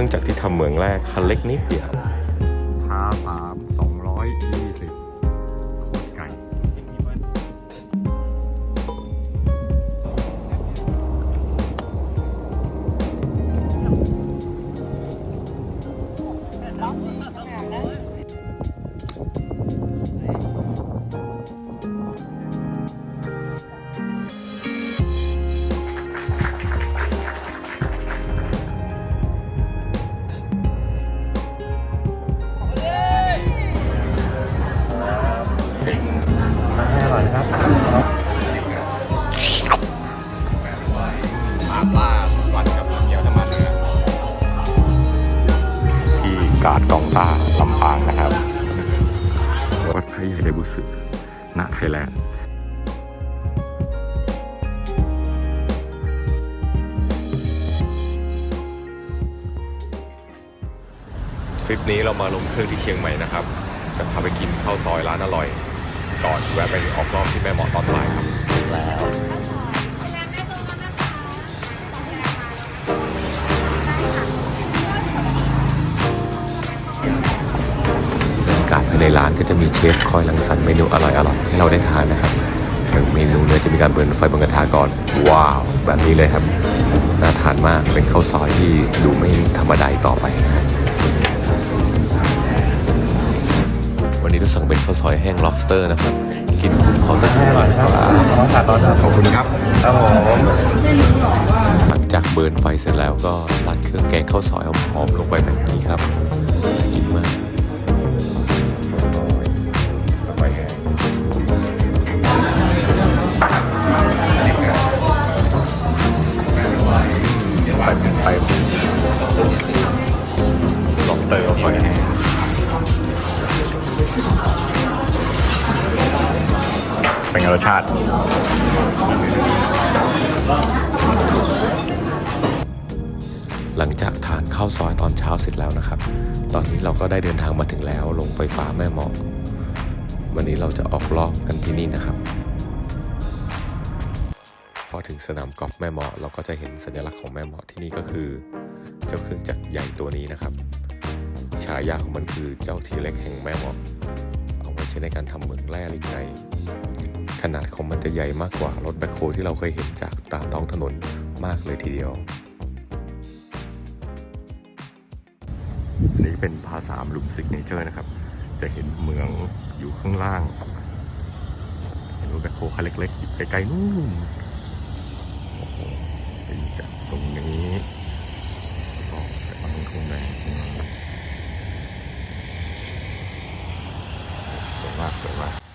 รื่องจักรที่ทำเหมืองแรกคันเล็กนิดเดียวพาสามสองร้อย อร่อยนะครับปลาปลาวันกับเกี๊ยวธรรมะเนื้อที่กาดกองตาลำปางนะครับ วัดพระใหญ่ไดบุษณไทยแลนด์ทริปนี้เรามาลงเครื่องที่เชียงใหม่นะครับ จะพาไปกินข้าวซอยร้านอร่อย ก่อนแวะไปออกรอบที่แม่เหมาะตอนบ่ายครับแล้วบรรยากาศภายในร้านก็จะมีเชฟคอยรังสรรค์เมนูอร่อยๆให้เราได้ทานนะครับอย่างเมนูเนื้อจะมีการเบิร์นไฟบนกระทะก่อน ว้าว แบบนี้เลยครับ น่าทานมากเป็นข้าวซอยที่ดูไม่ธรรมดาอีกต่อไปนะครับ วันนี้เราสั่งเป็นข้าวซอยแห้ง lobster นะครับ กินคุ้มพอได้อร่อยครับขอบคุณครับครับผมหลังจากเบิร์นไฟเสร็จแล้วก็ราดเครื่องแกงข้าวซอยหอมๆลงไปแบบนี้ครับ รสชาติ หลังจากทานข้าวซอยตอนเช้าเสร็จแล้วนะครับ ตอนนี้เราก็ได้เดินทางมาถึงแล้ว ลงไฟฟ้าแม่หมอกวันนี้เราจะออกรอบกันที่นี่นะครับ พอถึงสนามกอล์ฟแม่หมาะเราก็จะเห็นสัญลักษณ์ของแม่หมาะที่นี่ก็คือ เจ้าเครื่องจักรใหญ่ตัวนี้นะครับ ฉายาของมันคือเจ้าทีเล็กแห่งแม่หมาะเอาไว้ใช้ในการทำเหมืองแร่ลิงไน ขนาดของมันจะใหญ่มากกว่ารถแบคโฮที่เราเคยเห็นจากตามท้องถนนมากเลยทีเดียวอันนี้เป็นพาสามลุมซิกเนเจอร์นะครับ จะเห็นเหมืองอยู่ข้างล่าง เห็นรถแบคโฮคันเล็กๆอยู่ไกลๆนู่นโอ้โหเป็นจากตรงนี้ก็จะมางทุ่งแดงตรงนั้นสวยมากสวยมาก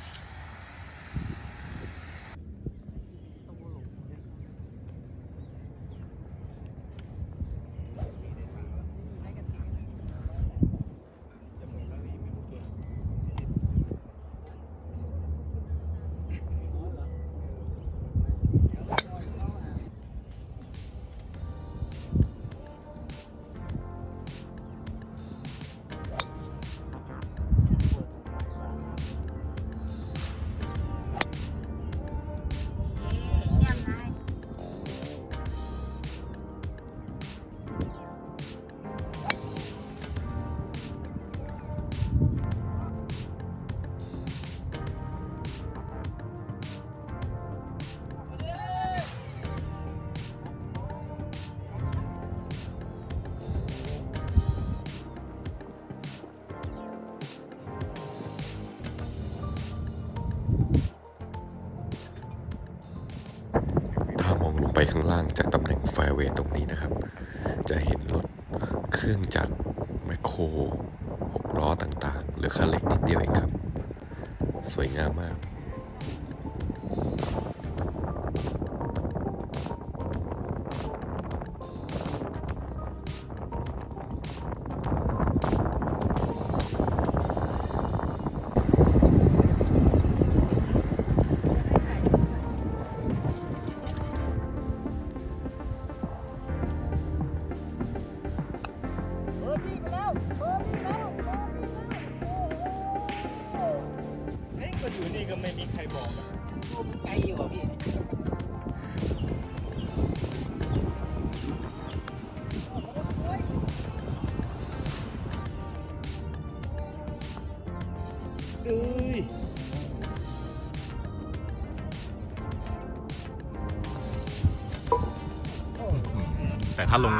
ไปข้างล่างจากตำแหน่งไฟเวย์ตรงนี้นะครับ จะเห็นรถเครื่องจักรแมคโครหกล้อต่างๆ หรือคันเล็กนิดเดียวเองครับ สวยงามมาก ถ้าลง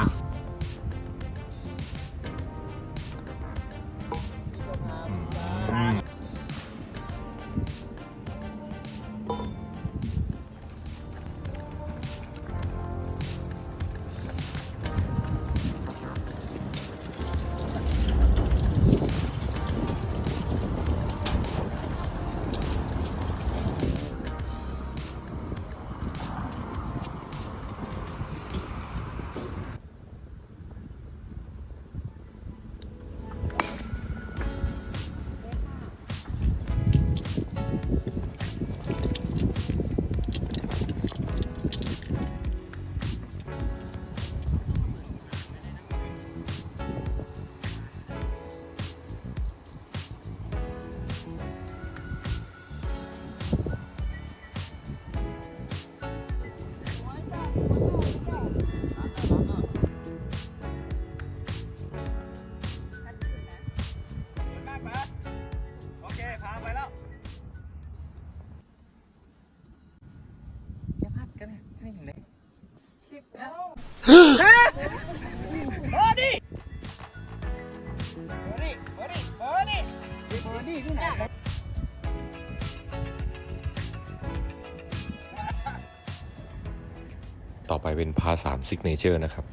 ต่อไปเป็นพาสามซิกเนเจอร์นะครับ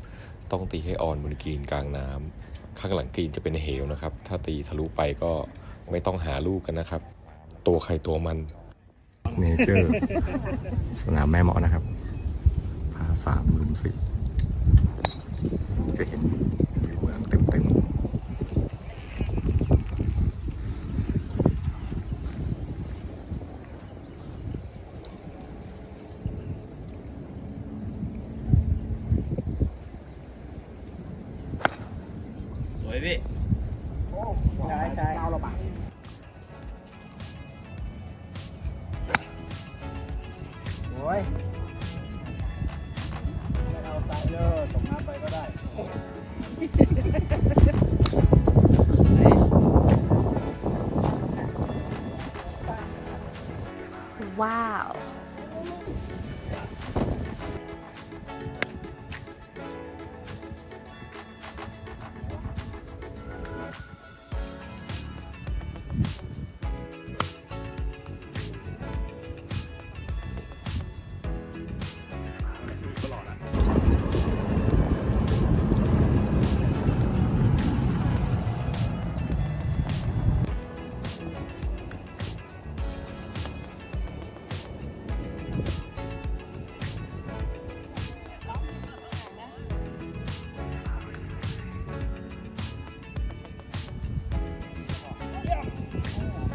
ต้องตีให้ออนบนกรีนกลางน้ำข้างหลังกรีนจะเป็นเหวนะครับ ถ้าตีทะลุไปก็ไม่ต้องหาลูกกันนะครับ ตัวใครตัวมันเนเจอร์ สนามแม่หมอนะครับ สามหลุมสิบจะเห็นวิวเมืองเต็มเต็ม เ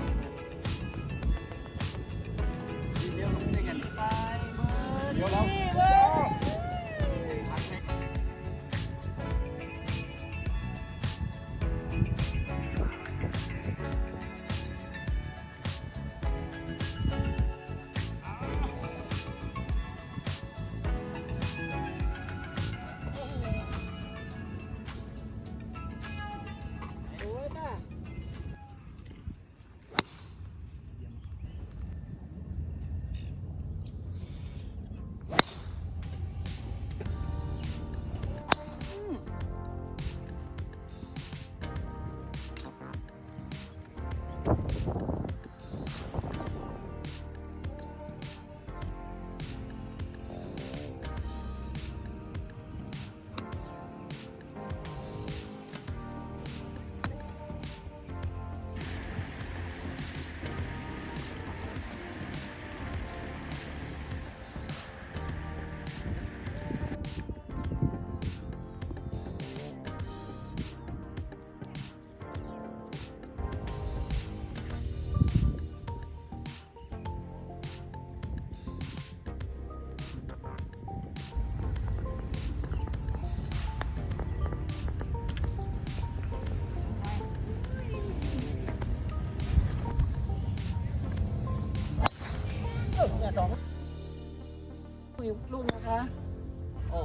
ลูกนะคะ โอ้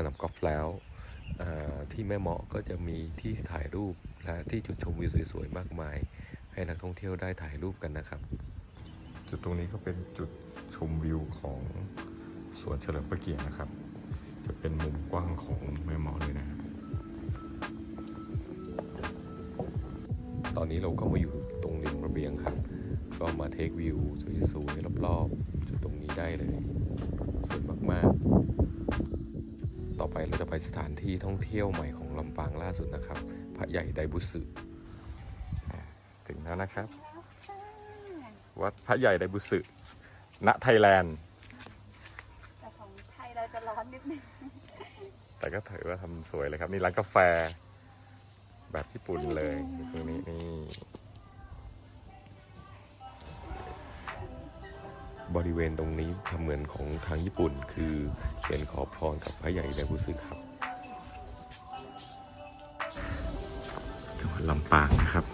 นอกจากสนามกอล์ฟแล้วอ่าที่แม่เมาะก็จะมีที่ถ่ายรูปและที่จุดชมวิวสวยๆมากมาย ให้นักท่องเที่ยวได้ถ่ายรูปกันนะครับ จุดตรงนี้ก็เป็นจุดชมวิวของสวนเฉลิมพระเกียรตินะครับ จะเป็นมุมกว้างของแม่หมอเลยนะฮะตอนนี้เราก็มาอยู่ตรงริมระเบียงครับ ก็มาเทควิวสวยๆรอบๆจุดตรงนี้ได้เลยสวยมากๆต่อไป เราจะไปสถานที่ท่องเที่ยวใหม่ของลำปางล่าสุดนะครับ พระใหญ่ไดบุสึถึงแล้วนะครับ วัดพระใหญ่ไดบุสึณไทยแลนด์แต่ของไทยเราจะร้อนนิดนึงแต่ก็ถือว่าทำสวยเลยครับนี่ร้านกาแฟ แบบญี่ปุ่นเลยตรงนี้นี่บริเวณตรงนี้ทำเหมือนของทางญี่ปุ่น คือเขียนขอพรกับพระใหญ่ไดบุสึครับจังหวัดลำปางนะครับ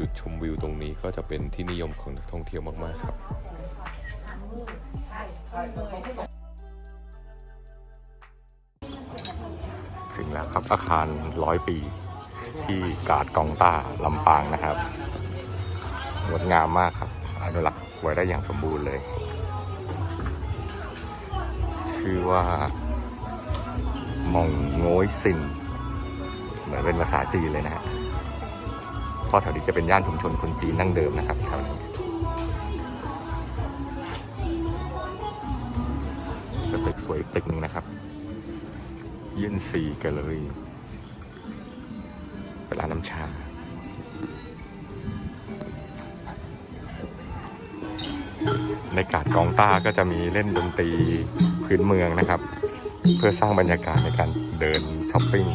จุดชมวิวตรงนี้ก็จะเป็นที่นิยมของนักท่องเที่ยวมาก ๆ ครับ ถึงแล้วครับอาคารร้อยปี ที่กาดกองต้าลำปางนะครับงดงามมากครับอนุรักษ์ไว้ได้อย่างสมบูรณ์เลย ชื่อว่ามองโงยซินเหมือนเป็นภาษาจีนเลยนะฮะ เพราะแถวนี้จะเป็นย่านชุมชนคนจีนนั่งเดิมนะครับแถวนี้ตึกสวยตึกหนึงนะครับยินซีแกลเลอรี่เป็นร้านน้ำชาในกาดกองต้าก็จะมีเล่นดนตรีพื้นเมืองนะครับ เพื่อสร้างบรรยากาศในการเดินช้อปปิ้ง